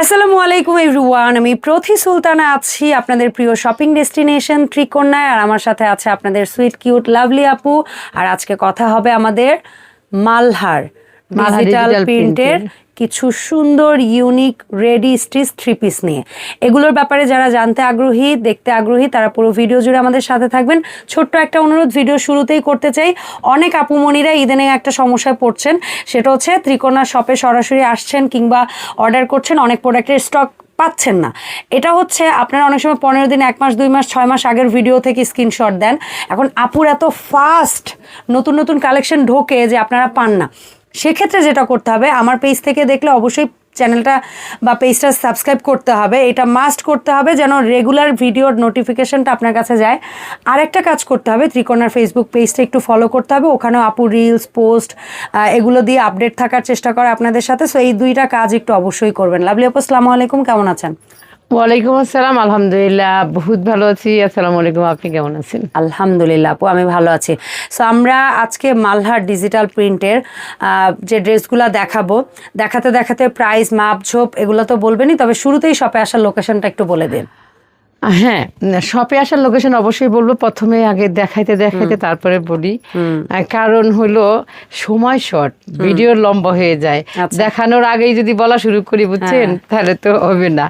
আসসালামু আলাইকুম এভরিওয়ান আমি প্রথি সুলতানা আছি আপনাদের প্রিয় শপিং ডেস্টিনেশন ত্রিকন্যায় আর আমার সাথে আছে আপনাদের সুইট কিউট লাভলি আপু। আর আজকে কথা হবে আমাদের মালহার ডিজিটাল প্রিন্টের কিছু সুন্দর unique ready stitch three piece নিয়ে। এগুলোর ব্যাপারে যারা জানতে আগ্রহী, দেখতে আগ্রহী, তারা পুরো ভিডিও জুড়ে আমাদের সাথে থাকবেন। ছোট্ট একটা অনুরোধ ভিডিও শুরুতেই করতে চাই। অনেক আপুমণিরা ইদানে একটা সমস্যায় পড়ছেন। সেটা হচ্ছে ত্রিকোণা শপে সরাসরি আসছেন কিংবা অর্ডার করছেন, অনেক প্রোডাক্টের স্টক পাচ্ছেন না। এটা হচ্ছে আপনারা অনেক সময় পনেরো দিন, এক মাস, দুই মাস, ছয় মাস আগের ভিডিও থেকে স্ক্রিনশট দেন। এখন আপুর এত ফাস্ট নতুন নতুন কালেকশন ঢোকে যে আপনারা পান না। সেক্ষেত্রে যেটা করতে হবে, আমার পেজ থেকে দেখলে অবশ্যই চ্যানেলটা বা পেজটা সাবস্ক্রাইব করতে হবে। এটা মাস্ট করতে হবে যেন রেগুলার ভিডিওর নোটিফিকেশনটা আপনার কাছে যায়। আরেকটা কাজ করতে হবে ত্রিকোণার ফেসবুক পেজটা একটু ফলো করতে হবে। ওখানেও আপু রিলস পোস্ট এগুলো দিয়ে আপডেট থাকার চেষ্টা করে আপনাদের সাথে। সো এই দুইটা কাজ একটু অবশ্যই করবেন। লাভলি আপু, আসসালামু আলাইকুম, কেমন আছেন? ওয়ালাইকুম আসসালাম, আলহামদুলিল্লাহ, বহুত ভালো আছি। আসসালামু আলাইকুম, আপনি কেমন আছেন? আলহামদুলিল্লাহ, আপু, আমি ভালো আছি। সো আমরা আজকে মালহার ডিজিটাল প্রিন্টের যে ড্রেসগুলো দেখাবো, দেখাতে দেখাতে প্রাইস মাপ ঝোপ এগুলো তো বলবেনই, তবে শুরুতেই শপে আসার লোকেশনটা একটু বলে দিন। হ্যাঁ। শপে আসার লোকেশন অবশ্যই বলব। প্রথমে আগে দেখাইতে দেখাইতে তারপরে বলি। কারণ হলো সময় শর্ট ভিডিও লম্বা হয়ে যায়। আচ্ছা। দেখানোর আগেই যদি বলা শুরু করি বুঝছেন? তাহলে তো হবে না।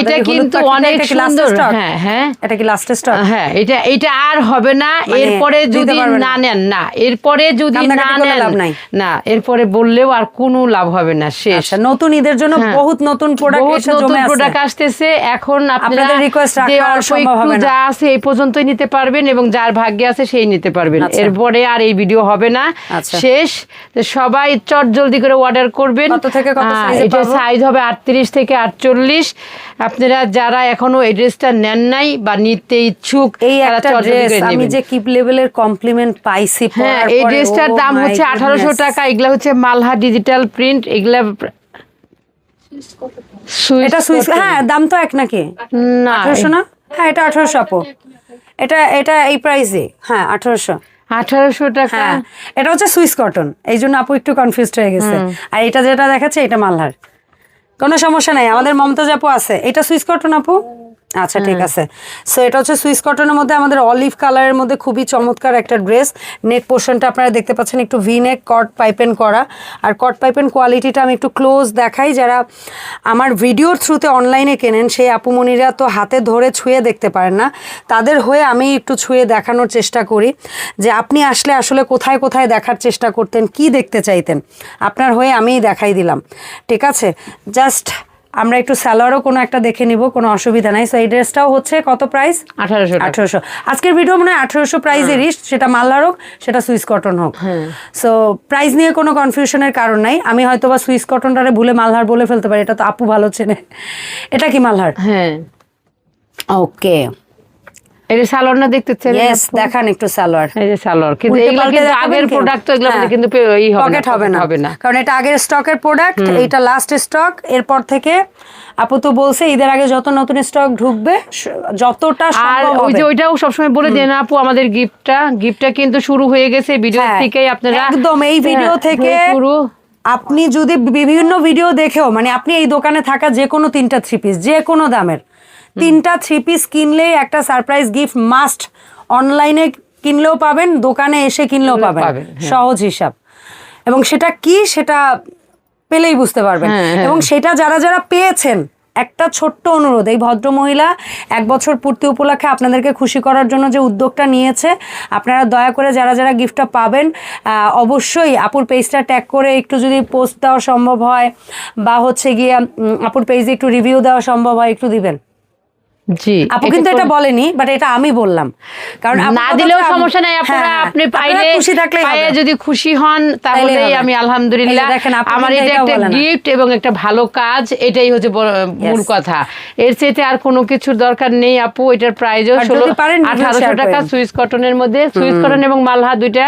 এটা কিন্তু অনেক সুন্দর। হ্যাঁ হ্যাঁ। এটা কি লাস্টের স্টক হ্যাঁ এটা এটা আর হবে না। মানে এরপরে যদি না? নেন না। এরপরে যদি না নেন না। এরপরে বললেও আর কোনো লাভ হবে না শেষ। আচ্ছা নতুন ঈদের জন্য হ্যাঁ। বহুত নতুন প্রোডাক্ট এসে নতুন জমে আছে। প্রোডাক্ট আসতেছে। এখন আপনারা আপনাদের রাখা যে অল্প একটু যা আছে এই পর্যন্তই নিতে পারবেন এবং যার ভাগ্যে আছে সেই নিতে পারবেন। আচ্ছা। এরপরে আর এই ভিডিও হবে না। আচ্ছা। শেষ। সবাই চট জলদি করে অর্ডার করবেন। এটা সাইজ হবে আটত্রিশ থেকে আটচল্লিশ। আপনারা যারা এখনও এই ড্রেসটা নেন নাই বা নিতে ইচ্ছুক এই তারা একটা ড্রেস আমি যে কিপ লেভেলের কমপ্লিমেন্ট পাইছি হ্যাঁ এই ড্রেসটার oh দাম হচ্ছে আঠারোশো টাকা। এগুলা হচ্ছে মালহা ডিজিটাল প্রিন্ট এগুলা এটা সুইস হ্যাঁ দাম তো এক নাকি? না আঠারোশো না? হ্যাঁ এটা আঠারোশো আপু। এটা এটা এই প্রাইসে হ্যাঁ আঠারোশো। আঠারোশো টাকা। হ্যাঁ এটা হচ্ছে সুইস কটন। এই জন্য আপু একটু কনফিউজড হয়ে গেছে। আর এটা যেটা দেখাচ্ছে এটা মালহার। কোনো সমস্যা নাই আমাদের মমতাজ আপু আছে। এটা সুইস কটন আপু? আচ্ছা ঠিক আছে। সো এটা হচ্ছে সুইস কটনের মধ্যে আমাদের অলিভ কালারের মধ্যে খুবই চমৎকার একটা ড্রেস নেক পোর্শনটা আপনারা দেখতে পাচ্ছেন একটু ভি নেক কট পাইপেন করা। আর কট পাইপেন কোয়ালিটিটা আমি একটু ক্লোজ দেখাই। যারা আমার ভিডিওর থ্রুতে অনলাইনে কেনেন সেই আপুমনিরা তো হাতে ধরে ছুঁয়ে দেখতে পারেন না। তাদের হয়ে আমি একটু ছুঁয়ে দেখানোর চেষ্টা করি যে আপনি আসলে আসলে কোথায় কোথায় দেখার চেষ্টা করতেন কি দেখতে চাইতেন। আপনার হয়ে আমিই দেখাই দিলাম। ঠিক আছে? জাস্ট আমরা একটু স্যালোয়ারও কোনো একটা দেখে নিব কোনো অসুবিধা নাই। সো এই ড্রেসটাও হচ্ছে কত প্রাইস আঠারোশো আঠারোশো। আজকের ভিডিও মনে হয় আঠারোশো প্রাইজেরই সেটা মাল্লার হোক সেটা সুইস কটন হোক। সো প্রাইস নিয়ে কোনো কনফিউশনের কারণ নাই। আমি হয়তো বা সুইস কটনটারে ভুলে মালহার বলে ফেলতে পারি এটা তো আপু ভালো চেনে। এটা কি মালহার হ্যাঁ। ওকে এটা সালোয়ার না দেখতে চাইলে ইয়েস দেখান একটু সালোয়ার। এই যে সালোয়ার। কিন্তু এগুলো কিন্তু আগের প্রোডাক্ট তো এগুলো হ্যাঁ। কিন্তু ই হবে পকেট হবে না। হবে না। কারণ এটা আগের স্টকের প্রোডাক্ট এইটা লাস্ট স্টক এরপর থেকে আপু তো বলছে ঈদের আগে যত নতুন স্টক ঢুকবে যতটা আর ওই যে ওইটাও সবসময় বলে দেন আপু আমাদের গিফটটা। গিফটটা কিন্তু শুরু হয়ে গেছে ভিডিও হ্যাঁ, থেকেই আপনারা একদম এই ভিডিও হ্যাঁ, থেকে শুরু। আপনি যদি বিভিন্ন ভিডিও দেখেও মানে আপনি এই দোকানে থাকা যে কোনো তিনটা থ্রি পিস যে কোনো দামের তিনটা থ্রি পিস কিনলেই একটা সারপ্রাইজ গিফট মাস্ট অনলাইনে কিনলেও পাবেন দোকানে এসে কিনলেও পাবেন। হ্যাঁ। সহজ হিসাব। এবং সেটা কি সেটা পেলেই বুঝতে পারবেন। হ্যাঁ, হ্যাঁ। এবং সেটা যারা যারা পেয়েছেন একটা ছোট্ট অনুরোধ এই ভদ্র মহিলা এক বছর পূর্তি উপলক্ষে আপনাদেরকে খুশি করার জন্য যে উদ্যোগটা নিয়েছে আপনারা দয়া করে যারা যারা গিফটটা পাবেন আহ, অবশ্যই আপুর পেজটা ট্যাগ করে একটু যদি পোস্ট দেওয়া সম্ভব হয় বা হচ্ছে গিয়ে আপুর পেজে একটু রিভিউ দেওয়া সম্ভব হয় একটু দিবেন। জি আপু কিন্তু এটা বলেনি বাট এটা আমি বললাম। কারণ না দিলেও সমস্যা নাই আপনারা হ্যাঁ, আপনি পাইলে খুশি থাকলেই পাইলে যদি খুশি হন তাহলেই আমি আলহামদুলিল্লাহ এই যে দেখেন, আপু আমার এটা একটা গিফট এবং একটা ভালো কাজ এটাই হচ্ছে মূল কথা। এর চেয়ে আর কোনো কিছুর দরকার নেই আপু এটার ষোলো review আঠারোশো টাকা। সুইস কটনের মধ্যে। সুইস কটন এবং মালহা দুইটা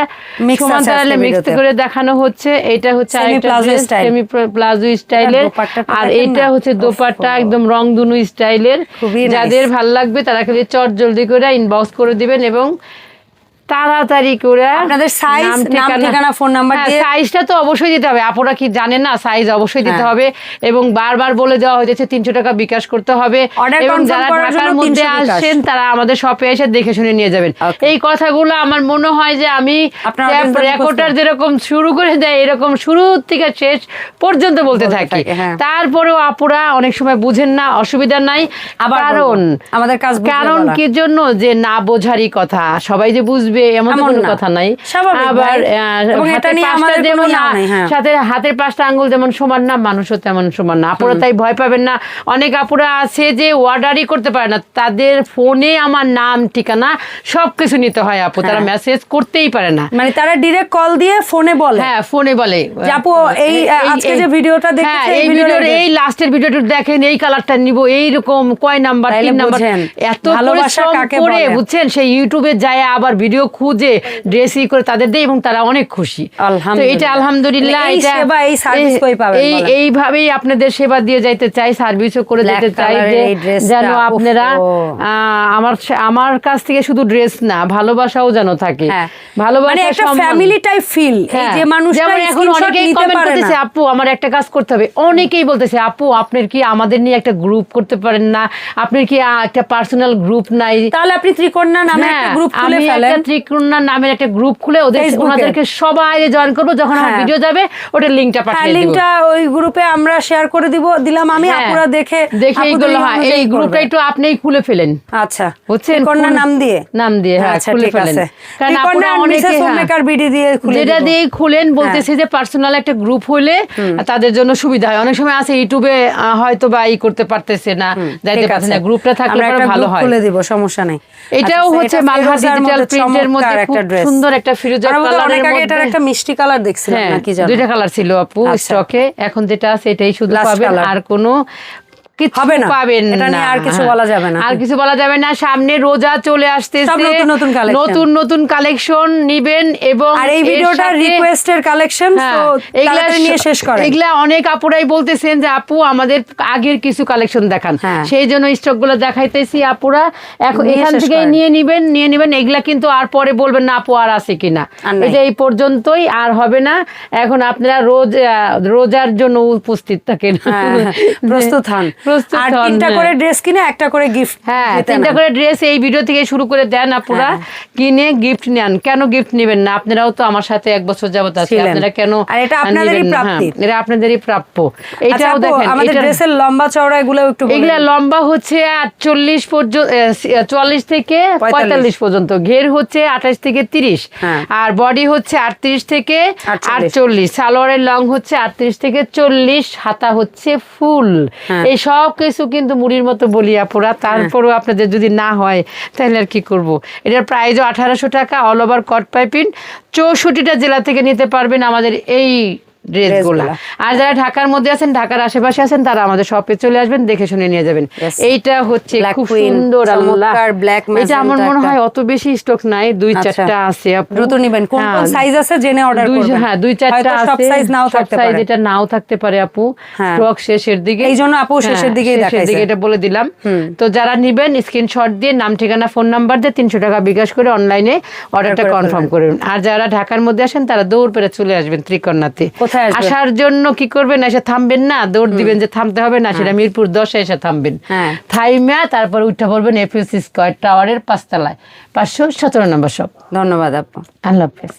সমান্তরালে মিক্স করে দেখানো হচ্ছে। এটা হচ্ছে। সেমি প্লাজো স্টাইলের আর এটা হচ্ছে দোপাট্টা একদম রং দুনু স্টাইলের। যাদের ভালো লাগবে তারা খালি চট জলদি করে ইনবক্স করে দিবেন এবং তাড়াতাড়ি করে আপনাদের size, নাম, ঠিকানা, phone number দিয়ে- সাইজটা তো অবশ্যই দিতে হবে। আপনারা কি জানেন না সাইজ অবশ্যই দিতে হ্যাঁ। হবে এবং বারবার বলে দেওয়া হয়েছে তিনশো টাকা বিকাশ করতে হবে এবং যারা ঢাকার মধ্যে 300 আসছেন তারা আমাদের শপে এসে দেখে শুনে নিয়ে যাবেন। এই কথাগুলো আমার মনে হয় যে আমি রেকর্ডার যেরকম শুরু করে দেয় এরকম শুরু থেকে শেষ পর্যন্ত বলতে থাকি। হ্যাঁ। তারপরেও আপুরা অনেক সময় বুঝেন না অসুবিধা নাই। কারণ আমাদের কাজ কারণ কি জন্য? যে না বোঝারই কথা। সবাই যে বুঝবে তো এমন কোনো কথা নাই। আবার যেমন হ্যাঁ। সাথে হাতের পাঁচটা আঙ্গুল যেমন সমান না মানুষও তেমন সমান না। আপুরা তাই ভয় পাবেন না। অনেক আপুরা আছে যে অর্ডারই করতে পারে না। তাদের ফোনে আমার নাম ঠিকানা সব কিছু নিতে হয় আপু। তারা হ্যাঁ। মেসেজ করতেই পারে না। মানে তারা ডিরেক্ট কল দিয়ে ফোনে বলে। হ্যাঁ ফোনে বলে। আপু, এই, আজকে যে ভিডিওটা দেখেছে, হ্যাঁ, এই ভিডিওর এই- লাস্টের ভিডিওটা দেখেন এই কালারটা নিব এই রকম কয় নাম্বার তিন নাম্বার এত ভালোবাসা পরিশ্রম কাকে করে। বুঝছেন? সেই ইউটিউবে যায় আবার ভিডিও খুঁজে ড্রেস ই করে তাদের দেয় এবং তারা অনেক খুশি। তো এটা আলহামদুলিল্লাহ। এটা এই? এইভাবেই আপনাদের সেবা দিয়ে যাইতে চাই সার্ভিসও করে যেতে চাই যেন আপনারা আমার আমার কাছ থেকে শুধু ড্রেস না ভালোবাসাও যেন থাকে। হ্যাঁ। ভালোবাসা মানে একটা ফ্যামিলি টাইপ ফিল এই হ্যাঁ, যে মানুষটা এখন অনেকেই নিতে করতেছে, আপু আমার একটা কাজ করতে হবে। অনেকেই বলতেছে আপু আপনার কি আমাদের নিয়ে একটা গ্রুপ করতে পারেন না? আপনার কি একটা পার্সোনাল গ্রুপ নাই? তাহলে আপনি ত্রিকন্যা নামে একটা হ্যাঁ, গ্রুপ খুলে আমি ফেলেন। একটা নামের একটা গ্রুপ খুলে ওদের ওনাদেরকে সবাই জয়েন করব যখন আমার হ্যাঁ। ভিডিও যাবে ওটা লিঙ্কটা হ্যাঁ পাঠিয়ে দিব। লিংকটা ওই গ্রুপে আমরা শেয়ার করে দিব দিলাম আমি হ্যাঁ, আপুরা দেখে দেখে এইগুলো হয়। এই গ্রুপটা একটু আপনিই খুলে ফেলেন। আচ্ছা। বুঝছেন? ত্রিকন্যা নাম দিয়ে? নাম দিয়ে হ্যাঁ আচ্ছা খুলে ফেলেন। কারণ আপনারা অনেকে. হ্যাঁ, Homemaker বিডি দিয়ে খুলে যেটা দিয়ে খুলেন বলতেছে যে পার্সোনাল একটা গ্রুপ হলে তাদের জন্য সুবিধা হয়। অনেক সময় আছে ইউটিউবে হয়তো বা ই করতে পারতেছে না। যাইতে পারছে না গ্রুপটা থাকলে ভালো হয়। খুলে দিব সমস্যা নাই। এটাও আচ্ছা, হচ্ছে এটা মালহা ডিজিটাল মধ্যে প্রিন্টের মধ্যে একটা। সুন্দর একটা ফিরোজা কালার অনেক আগে এটার একটা মিষ্টি কালার দেখছিলাম হ্যাঁ নাকি জানো দুইটা কালার ছিল আপু আচ্ছা। স্টকে এখন যেটা আছে এটাই শুধু পাবেন আর কোনো হবে না। পাবেন না। আর কিছু। বলা যাবে না। আর কিছু বলা যাবে না সামনে রোজা চলে আসতেছে নতুন নতুন collection। নতুন নতুন কালেকশন নিবেন এবং আর এই ভিডিওটা রিকোয়েস্টের কালেকশন তো এগুলা নিয়ে শেষ করেন এগুলা অনেক আপুরাই বলতেছেন যে আপু আমাদের আগের কিছু কালেকশন দেখান হ্যাঁ। সেই জন্য স্টকগুলো দেখাইতেছি আপুরা এখন এখান থেকে নিয়ে নিবেন নিয়ে নিবেন এগুলা কিন্তু আর পরে বলবেন না আপু আর আছে কিনা। এটা এই পর্যন্তই আর হবে না এখন আপনারা রোজ রোজার জন্য উপস্থিত থাকেন হ্যাঁ, হ্যাঁ, প্রস্তুত হন আর তিনটা হ্যাঁ। করে ড্রেস কিনে একটা করে গিফট হ্যাঁ তিনটা করে ড্রেস এই ভিডিও থেকে শুরু করে দেন আপুরা হ্যাঁ। কিনে গিফট নেন কেন গিফট নেবেন না আপনারাও তো আমার সাথে এক বছর যাবত আছে আপনারা কেন আর এটা আপনাদেরই প্রাপ্তি। হ্যাঁ, এটা আপনাদেরই প্রাপ্য আচ্ছা এটাও দেখেন আমাদের ড্রেসের লম্বা চওড়া এগুলো একটু এগুলা লম্বা হচ্ছে আটচল্লিশ পর্যন্ত চুয়াল্লিশ থেকে পঁয়তাল্লিশ। পঁয়তাল্লিশ পর্যন্ত ঘের হচ্ছে আঠাশ থেকে তিরিশ হ্যাঁ। আর বডি হচ্ছে আটত্রিশ থেকে আটচল্লিশ। আটচল্লিশ সালোয়ারের লং হচ্ছে আটত্রিশ থেকে চল্লিশ হাতা হচ্ছে ফুল। এই সব কিছু কিন্তু মুড়ির মতো বলি আপুরা তারপরেও আপনাদের যদি না হয়, তাহলে আর কি করব? এটার প্রাইজও আঠারোশো টাকা অল ওভার কট পাইপিন, চৌষট্টিটা জেলা থেকে নিতে পারবেন আমাদের এই ড্রেসগুলা। আর যারা ঢাকার মধ্যে আছেন ঢাকার আশেপাশে আছেন তারা আমাদের শপে চলে আসবেন দেখে শুনে নিয়ে যাবেন। এইটা হচ্ছে খুব সুন্দর আল্লাহ। এটা আমার মনে হয় অত বেশি স্টক নাই দুই আচ্ছা। চারটা আছে দ্রুত নিবেন। কোন কোন হ্যাঁ। সাইজ আছে জেনে অর্ডার করবেন। হ্যাঁ দুই চারটা হয়তো সব সাইজ নাও থাকতে পারে। এটা নাও থাকতে পারে আপু। হ্যাঁ। স্টক শেষের দিকে। এই জন্য আপু শেষের হ্যাঁ, দিকেই দেখাইছে। দিকে এটা বলে দিলাম। তো যারা নিবেন স্ক্রিনশট দিয়ে নাম ঠিকানা ফোন নাম্বার দিয়ে তিনশো টাকা বিকাশ করে অনলাইনে অর্ডারটা কনফার্ম করবেন আর যারা ঢাকার মধ্যে আসেন তারা দৌড় পেরে চলে আসবেন আসবেন? আসার জন্য কি করবেন? এসে থামবেন না দৌড় দিবেন যে থামতে হবে না সেটা মিরপুর দশে এসে থামবেন। হ্যাঁ। থাইমা তারপর উঠে পড়বেন এফএসি স্কোয়ার টাওয়ারের পাঁচতলায়। পাঁচশো সতেরো নম্বর সব ধন্যবাদ আপু। আল্লাহ হাফেজ।